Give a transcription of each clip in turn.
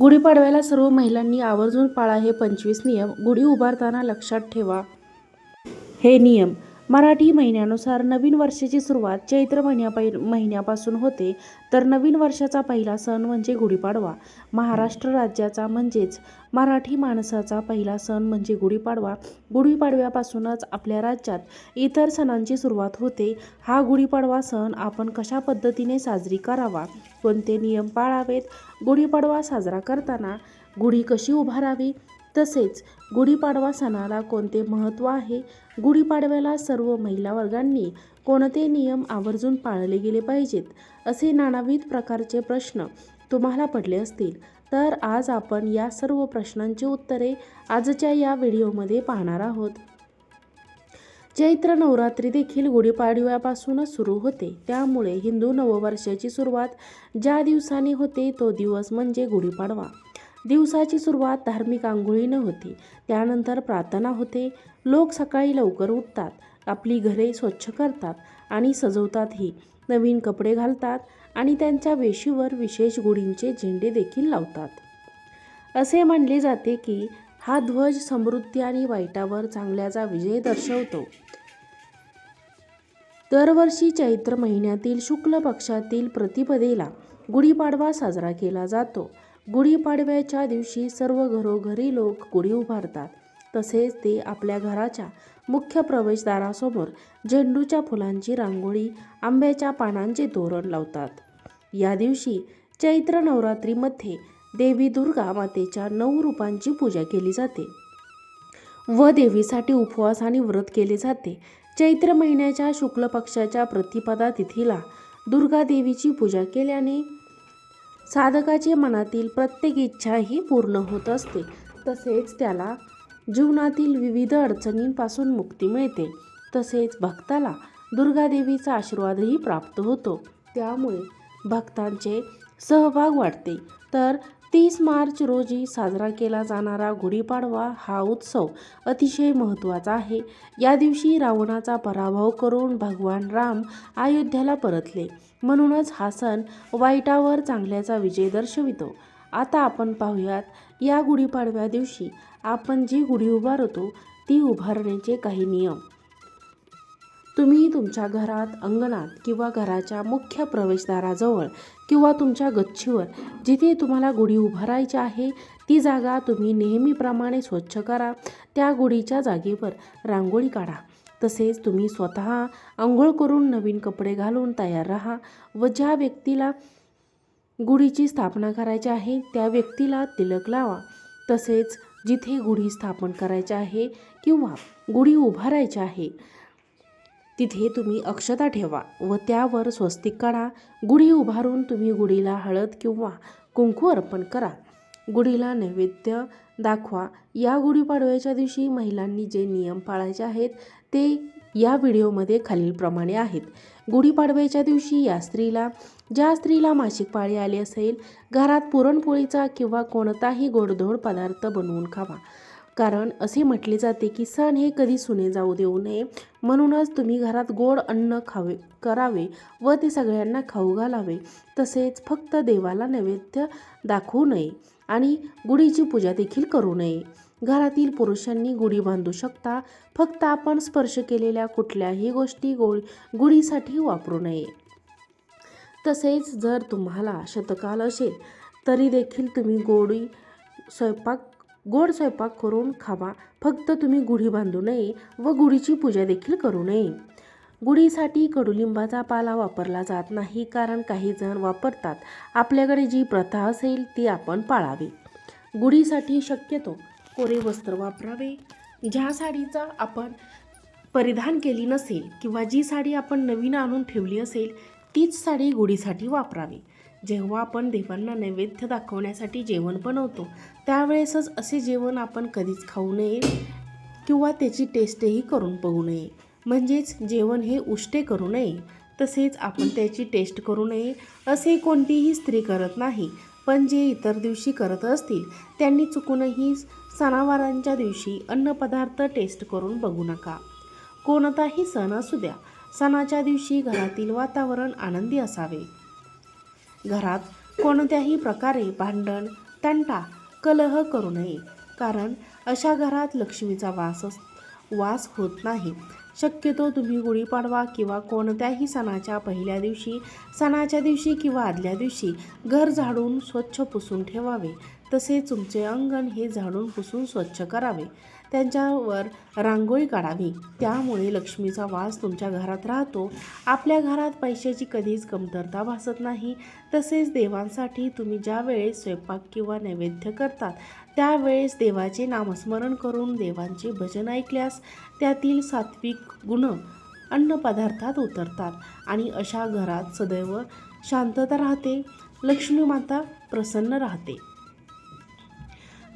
गुढीपाडव्याला सर्व महिलांनी आवर्जून पाळा हे पंचवीस नियम गुढी उभारताना लक्षात ठेवा. हे नियम मराठी महिन्यानुसार नवीन वर्षाची सुरुवात चैत्र महिन्यापै महिन्यापासून होते. तर नवीन वर्षाचा पहिला सण म्हणजे गुढीपाडवा. महाराष्ट्र राज्याचा म्हणजेच मराठी माणसाचा पहिला सण म्हणजे गुढीपाडवा. गुढीपाडव्यापासूनच आपल्या राज्यात इतर सणांची सुरुवात होते. हा गुढीपाडवा सण आपण कशा पद्धतीने साजरी करावा? कोणते नियम पाळावेत? गुढीपाडवा साजरा करताना गुढी कशी उभारावी? तसेच गुढीपाडवा सणाला कोणते महत्त्व आहे? गुढीपाडव्याला सर्व महिला वर्गांनी कोणते नियम आवर्जून पाळले गेले पाहिजेत? असे नानाविध प्रकारचे प्रश्न तुम्हाला पडले असतील. तर आज आपण या सर्व प्रश्नांची उत्तरे आजच्या या व्हिडिओमध्ये पाहणार आहोत. चैत्र नवरात्री देखील गुढीपाडव्यापासूनच सुरू होते. त्यामुळे हिंदू नववर्षाची सुरुवात ज्या दिवसाने होते तो दिवस म्हणजे गुढीपाडवा. दिवसाची सुरुवात धार्मिक आंघोळीनं होते. त्यानंतर प्रार्थना होते. लोक सकाळी लवकर उठतात. आपली घरे स्वच्छ करतात आणि सजवतातही नवीन कपडे घालतात आणि त्यांच्या वेशीवर विशेष गुढींचे झेंडे देखील लावतात. असे मानले जाते की हा ध्वज समृद्धी आणि वाईटावर चांगल्याचा विजय दर्शवतो. दरवर्षी चैत्र महिन्यातील शुक्ल पक्षातील प्रतिपदेला गुढीपाडवा साजरा केला जातो. गुढीपाडव्याच्या दिवशी सर्व घरोघरी लोक गुढी उभारतात. तसेच ते आपल्या घराच्या मुख्य प्रवेशद्वारासमोर झेंडूच्या फुलांची रांगोळी आंब्याच्या पानांचे तोरण लावतात. या दिवशी चैत्र नवरात्रीमध्ये देवी दुर्गा मातेच्या नऊ रूपांची पूजा केली जाते. व देवीसाठी उपवास आणि व्रत केले जाते. चैत्र महिन्याच्या शुक्ल पक्षाच्या प्रतिपदा तिथीला दुर्गा देवीची पूजा केल्याने साधकाची मनातील प्रत्येक इच्छाही पूर्ण होत असते. तसेच त्याला जीवनातील विविध अडचणींपासून मुक्ती मिळते. तसेच भक्ताला दुर्गादेवीचा आशीर्वादही प्राप्त होतो. त्यामुळे भक्तांचे सहभाग वाढते. तर तीस मार्च रोजी साजरा केला जाणारा गुढीपाडवा हा उत्सव अतिशय महत्त्वाचा आहे. या दिवशी रावणाचा पराभव करून भगवान राम अयोध्याला परतले. म्हणूनच हा सण वाईटावर चांगल्याचा विजय दर्शवितो. आता आपण पाहूयात या गुढीपाडव्या दिवशी आपण जी गुढी उभारतो ती उभारण्याचे काही नियम. तुम्ही तुमच्या घरात अंगणात किंवा घराच्या मुख्य प्रवेशद्वाराजवळ किंवा तुमच्या गच्चीवर जिथे तुम्हाला गुढी उभारायची आहे ती जागा तुम्ही नेहमीप्रमाणे स्वच्छ करा. त्या गुढीच्या जागेवर रांगोळी काढा. तसेच तुम्ही स्वतः आंघोळ करून नवीन कपडे घालून तयार राहा व ज्या व्यक्तीला गुढीची स्थापना करायची आहे त्या व्यक्तीला तिलक लावा. तसेच जिथे गुढी स्थापन करायची आहे किंवा गुढी उभारायची आहे तिथे तुम्ही अक्षता ठेवा व त्यावर स्वस्तिक काढा गुढी उभारून तुम्ही गुढीला हळद किंवा कुंकू अर्पण करा. गुढीला नैवेद्य दाखवा. या गुढीपाडव्याच्या दिवशी महिलांनी जे नियम पाळायचे आहेत ते या व्हिडिओमध्ये खालीलप्रमाणे आहेत. गुढीपाडव्याच्या दिवशी या स्त्रीला ज्या स्त्रीला मासिक पाळी आली असेल घरात पुरणपोळीचा किंवा कोणताही गोडधोड पदार्थ बनवून खावा. कारण असे म्हटले जाते की सण हे कधी सुने जाऊ देऊ नये. म्हणूनच तुम्ही घरात गोड अन्न खावे करावे व ते सगळ्यांना खाऊ घालावे. तसेच फक्त देवाला नैवेद्य दाखवू नये आणि गुढीची पूजा देखील करू नये. घरातील पुरुषांनी गुढी बांधू शकता. फक्त आपण स्पर्श केलेल्या कुठल्याही गोष्टी गोळ गुढीसाठी वापरू नये. तसेच जर तुम्हाला शतकाल असेल तरी देखील तुम्ही गोडी स्वयंपाक गोड स्वयंपाक करून खावा. फक्त तुम्ही गुढी बांधू नये व गुढीची पूजा देखील करू नये. गुढीसाठी कडुलिंबाचा पाला वापरला जात नाही कारण काही जण वापरतात. आपल्याकडे जी प्रथा असेल ती आपण पाळावी. गुढीसाठी शक्यतो कोरे वस्त्र वापरावे. ज्या साडीचा आपण परिधान केली नसेल किंवा जी साडी आपण नवीन आणून ठेवली असेल तीच साडी गुढीसाठी वापरावी. जेव्हा आपण देवांना नैवेद्य दाखवण्यासाठी जेवण बनवतो त्यावेळेसच असे जेवण आपण कधीच खाऊ नये किंवा त्याची टेस्टही करून बघू नये. म्हणजेच जेवण हे उष्टे करू नये तसेच आपण त्याची टेस्ट करू नये असे कोणतीही स्त्री करत नाही. पण जे इतर दिवशी करत असतील त्यांनी चुकूनही सणावारांच्या दिवशी अन्नपदार्थ टेस्ट करून बघू नका. कोणताही सण असू द्या सणाच्या दिवशी घरातील वातावरण आनंदी असावे. घरात कोणत्याही प्रकारे भांडण तंटा कलह करू नये. कारण अशा घरात लक्ष्मीचा वास अस- वास होत नाही. शक्यतो तुम्ही गुढीपाडवा किंवा कोणत्याही सणाच्या पहिल्या दिवशी सणाच्या दिवशी किंवा आदल्या दिवशी घर झाडून स्वच्छ पुसून ठेवावे. तसेच तुमचे अंगण हे झाडून पुसून स्वच्छ करावे. त्यांच्यावर रांगोळी काढावी. त्यामुळे लक्ष्मीचा वास तुमच्या घरात राहतो. आपल्या घरात पैशाची कधीच कमतरता भासत नाही. तसेच देवांसाठी तुम्ही ज्या वेळेस स्वयंपाक किंवा नैवेद्य करतात त्यावेळेस देवाचे नामस्मरण करून देवांचे भजन ऐकल्यास त्यातील सात्विक गुण अन्नपदार्थात उतरतात आणि अशा घरात सदैव शांतता राहते. लक्ष्मी माता प्रसन्न राहते.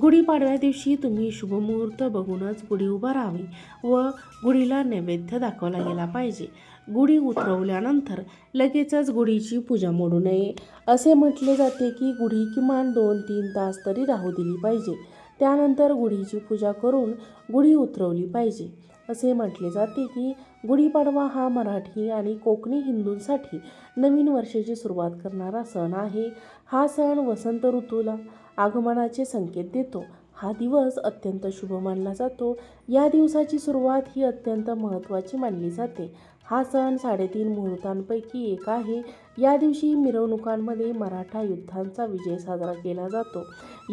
गुढीपाडव्या दिवशी तुम्ही शुभमुहूर्त बघूनच गुढी उभा राहावी व गुढीला नैवेद्य दाखवला गेला पाहिजे. गुढी उतरवल्यानंतर लगेचच गुढीची पूजा मोडू नये. असे म्हटले जाते की गुढी किमान दोन तीन तास तरी राहू दिली पाहिजे. त्यानंतर गुढीची पूजा करून गुढी उतरवली पाहिजे. असे म्हटले जाते की गुढीपाडवा हा मराठी आणि कोकणी हिंदूंसाठी नवीन वर्षाची सुरुवात करणारा सण आहे. हा सण वसंत ऋतूला आगमनाचे संकेत देतो. हा दिवस अत्यंत शुभ मानला जातो. या दिवसाची सुरुवात ही अत्यंत महत्त्वाची मानली जाते. हा सण साडेतीन मुहूर्तांपैकी एक आहे. या दिवशी मिरवणुकांमध्ये मराठा युद्धांचा विजय साजरा केला जातो.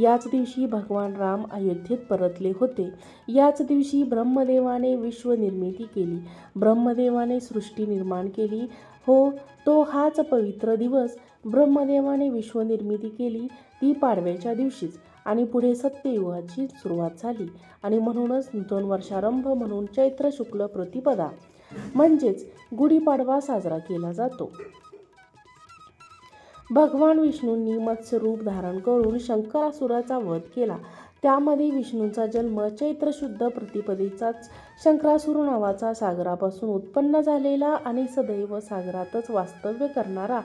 याच दिवशी भगवान राम अयोध्येत परतले होते. याच दिवशी ब्रह्मदेवाने विश्वनिर्मिती केली. ब्रह्मदेवाने सृष्टी निर्माण केली. हो तो हाच पवित्र दिवस ब्रह्मदेवाने विश्वनिर्मिती केली ती पाडव्याच्या दिवशीच आणि पुढे सत्ययुगाची सुरुवात झाली आणि म्हणूनच नूतन वर्षारंभ म्हणून चैत्र शुक्ल प्रतिपदा म्हणजेच गुढीपाडवा साजरा केला जातो. भगवान विष्णूंनी मत्स्यरूप धारण करून शंकरासुराचा वध केला. त्यामध्ये विष्णूंचा जन्म चैत्र शुद्ध प्रतिपदेचाच शंकरासुर नावाचा सागरापासून उत्पन्न झालेला आणि सदैव सागरातच वास्तव्य करणारा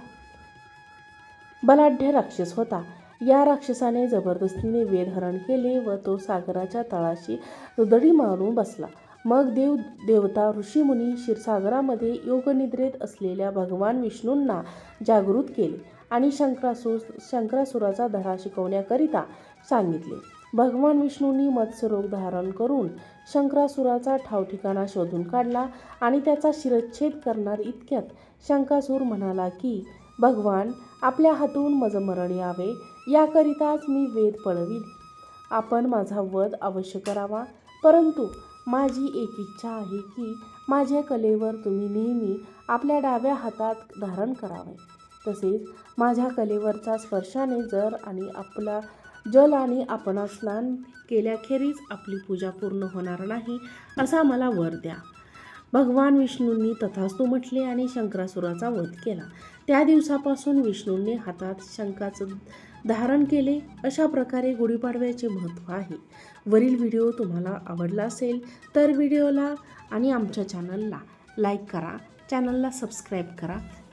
बलाढ्य राक्षस होता. या राक्षसाने जबरदस्तीने वेदहरण केले व तो सागराच्या तळाशी रुदडी मारून बसला. मग देव देवता ऋषीमुनी क्षीरसागरामध्ये योगनिद्रेत असलेल्या भगवान विष्णूंना जागृत केले. आणि शंकरासूर शंकरासुराचा धडा शिकवण्याकरिता सांगितले. भगवान विष्णूंनी मत्स्यरोग धारण करून शंकरासुराचा ठावठिकाणा शोधून काढला आणि त्याचा शिरच्छेद करणार इतक्यात शंकासूर म्हणाला की भगवान आपल्या हातून मजमरण यावे याकरिताच मी वेद पळवीन आपण माझा वध अवश्य करावा. परंतु माझी एक इच्छा आहे की माझ्या कलेवर तुम्ही नेहमी आपल्या डाव्या हातात धारण करावे. तसेच माझ्या कलेवरचा स्पर्शाने जर आणि आपला जल आणि आपण स्नान केल्याखेरीज आपली पूजा पूर्ण होणार नाही असा मला वर द्या. भगवान विष्णूंनी तथास्तू म्हटले आणि शंकरासुराचा वध केला. त्या दिवसापासून विष्णूंनी हातात शंकाचं धारण केले. अशा प्रकारे गुढीपाडव्याचे महत्त्व आहे. वरील व्हिडिओ तुम्हाला आवडला असेल तर व्हिडिओला आणि आमच्या चॅनलला लाईक करा. चॅनलला सबस्क्राईब करा.